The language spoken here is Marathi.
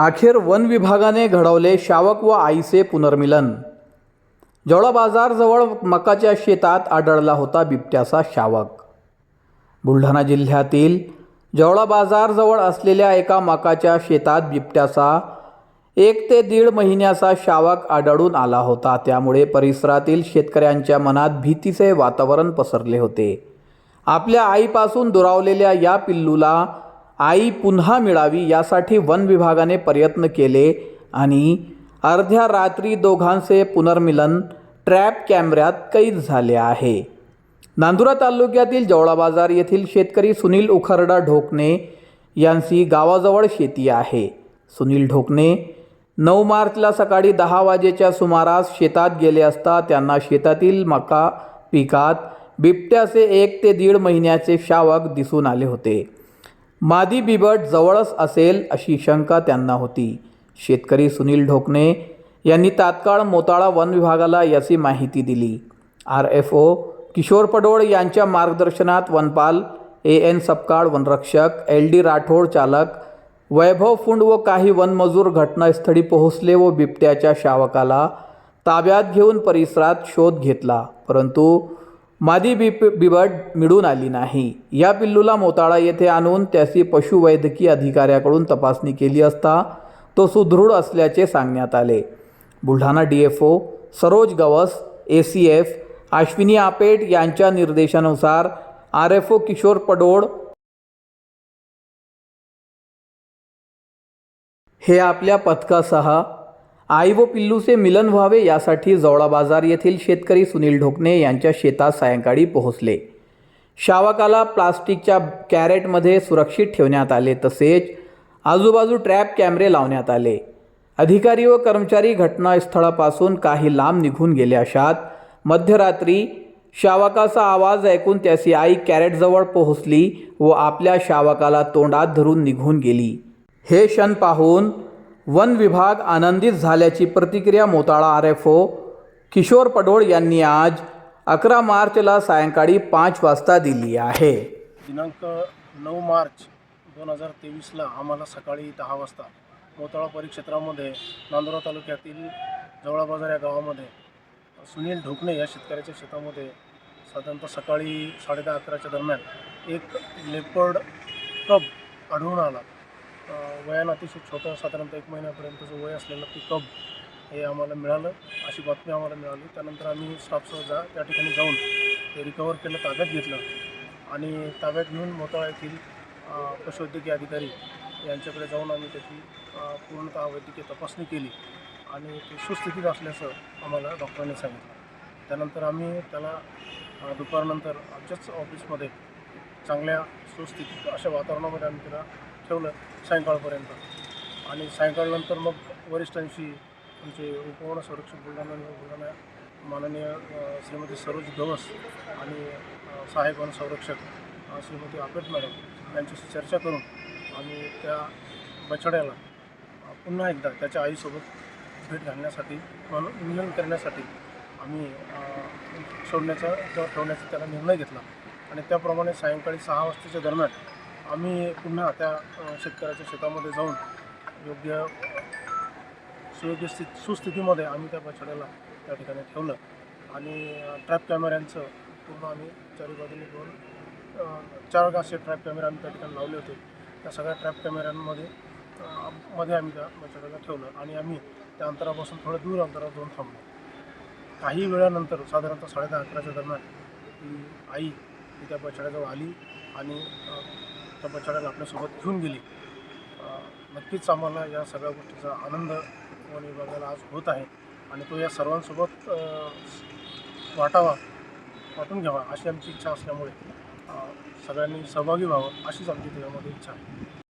अखेर वन विभागाने घडवले शावक व आईचे पुनर्मिलन. जवळा बाजारजवळ मकाच्या शेतात आढळला होता बिबट्याचा शावक. बुलढाणा जिल्ह्यातील जवळा बाजारजवळ असलेल्या एका मकाच्या शेतात बिबट्याचा एक ते दीड महिन्याचा शावक आढळून आला होता. त्यामुळे परिसरातील शेतकऱ्यांच्या मनात भीतीचे वातावरण पसरले होते. आपल्या आईपासून दुरावलेल्या या पिल्लूला आई पुन्हा मिळावी यासाठी वन विभागाने प्रयत्न केले आणि अर्ध्या रात्री दोघांचे पुनर्मिलन ट्रॅप कॅमेऱ्यात कैद झाले आहे. नांदुरा तालुक्यातील जवळा बाजार येथील शेतकरी सुनील उखरडा ढोकणे यांची गावाजवळ शेती आहे. सुनील ढोकणे नऊ मार्चला सकाळी दहा वाजेच्या सुमारास शेतात गेले असता त्यांना शेतातील मका पिकात बिबट्याचे एक ते दीड महिन्याचे शावक दिसून आले होते. मादी बिबट जवळच असेल अशी शंका त्यांना होती. शेतकरी सुनील ढोकणे यांनी तात्काळ मोताळा वन विभागाला याची माहिती दिली. R F O Kishor Padol यांच्या मार्गदर्शनात वनपाल ए एन सपकाळ वनरक्षक एल डी राठोड चालक वैभव फुंड व काही वनमजूर घटनास्थळी पोहोचले व बिबट्याच्या शावकाला ताब्यात घेऊन परिसरात शोध घेतला. परंतु मादी बिप बिबट मिळून आली नाही. या पिल्लूला मोताळा येथे आणून त्याची पशुवैद्यकीय अधिकाऱ्याकडून तपासणी केली असता तो सुदृढ असल्याचे सांगण्यात आले. Buldhana D F O Saroj Gawas A C F Ashwini Apet यांच्या निर्देशानुसार R F O Kishor Padol हे आपल्या पथकासह आई व पिल्लूचे मिलन व्हावे यासाठी जवळा बाजार येथील शेतकरी सुनील ढोकणे यांच्या शेतात सायंकाळी पोहोचले. शावकाला प्लास्टिकच्या कॅरेटमध्ये सुरक्षित ठेवण्यात आले तसेच आजूबाजू ट्रॅप कॅमेरे लावण्यात आले. अधिकारी व कर्मचारी घटनास्थळापासून काही लांब निघून गेले अशात मध्यरात्री शावकाचा आवाज ऐकून त्याची आई कॅरेटजवळ पोहोचली व आपल्या शावकाला तोंडात धरून निघून गेली. हे क्षण पाहून वन विभाग आनंदित झाल्याची प्रतिक्रिया Motala R F O Kishor Padol यांनी आज अकरा मार्चला सायंकाळी पाच वाजता दिली आहे. दिनांक नऊ मार्च दोन हजार तेवीसला आम्हाला सकाळी दहा वाजता मोताळा परिक्षेत्रामध्ये नांदुरा तालुक्यातील जवळा बाजार या गावामध्ये सुनील ढोकणे या शेतकऱ्याच्या शेतामध्ये साधारणतः सकाळी साडेदहा अकराच्या दरम्यान एक लेपर्ड कब आढळून आला. वयानं अतिशय छोटं साधारणतः एक महिन्यापर्यंतचं वय असलेलं ते कब हे आम्हाला मिळालं अशी बातमी आम्हाला मिळाली. त्यानंतर आम्ही स्टाफसह जा त्या ठिकाणी जाऊन ते रिकवर केलं ताब्यात घेतलं आणि ताब्यात घेऊन मोताळा येथील पशुवैद्यकीय अधिकारी यांच्याकडे जाऊन आम्ही त्याची पूर्णतः वैद्यकीय तपासणी केली आणि ते सुस्थितीत असल्याचं आम्हाला डॉक्टरांनी सांगितलं. त्यानंतर आम्ही त्याला दुपारनंतर आमच्याच ऑफिसमध्ये चांगल्या सुस्थितीत अशा वातावरणामध्ये आम्ही त्याला ठेवलं सायंकाळपर्यंत. आणि सायंकाळनंतर मग वरिष्ठांशी आमचे उपवन संरक्षक बुलढाणा बुलढाणा माननीय श्रीमती सरोज गवस आणि सहायक सहाय्यक वन संरक्षक श्रीमती आपेट मॅडम यांच्याशी चर्चा करून आम्ही त्या बछड्याला पुन्हा एकदा त्याच्या आईसोबत भेट घालण्यासाठी म्हणून मिलन करण्यासाठी आम्ही सोडण्याचा किंवा ठेवण्याचा त्याला निर्णय घेतला. आणि त्याप्रमाणे सायंकाळी सहा वाजताच्या दरम्यान आम्ही पुन्हा त्या शेतकऱ्याच्या शेतामध्ये जाऊन योग्य सुयोग्य स्थित सुस्थितीमध्ये आम्ही त्या बछड्याला त्या ठिकाणी ठेवलं. आणि ट्रॅप कॅमेऱ्यांचं पूर्ण आम्ही चारी बाजूने दोन चार असे ट्रॅप कॅमेरे आम्ही त्या ठिकाणी लावले होते. त्या सगळ्या ट्रॅप कॅमेऱ्यांमध्ये मध्ये आम्ही त्या बछड्याला ठेवलं आणि आम्ही त्या अंतरापासून थोडं दूर अंतरावर जाऊन थांबलो. काही वेळानंतर साधारणतः साडेदहा अकराच्या दरम्यान ती आई ती त्या बछड्याजवळ आली आणि त्या बछड्याला आपल्यासोबत घेऊन गेली. नक्कीच आम्हाला या सगळ्या गोष्टीचा आनंद वन विभागाला आज होत आहे आणि तो या सर्वांसोबत वाटावा वाटून घ्यावा अशी आमची इच्छा असल्यामुळे सगळ्यांनी सहभागी व्हावं अशीच आमची त्याच्यामध्ये इच्छा आहे.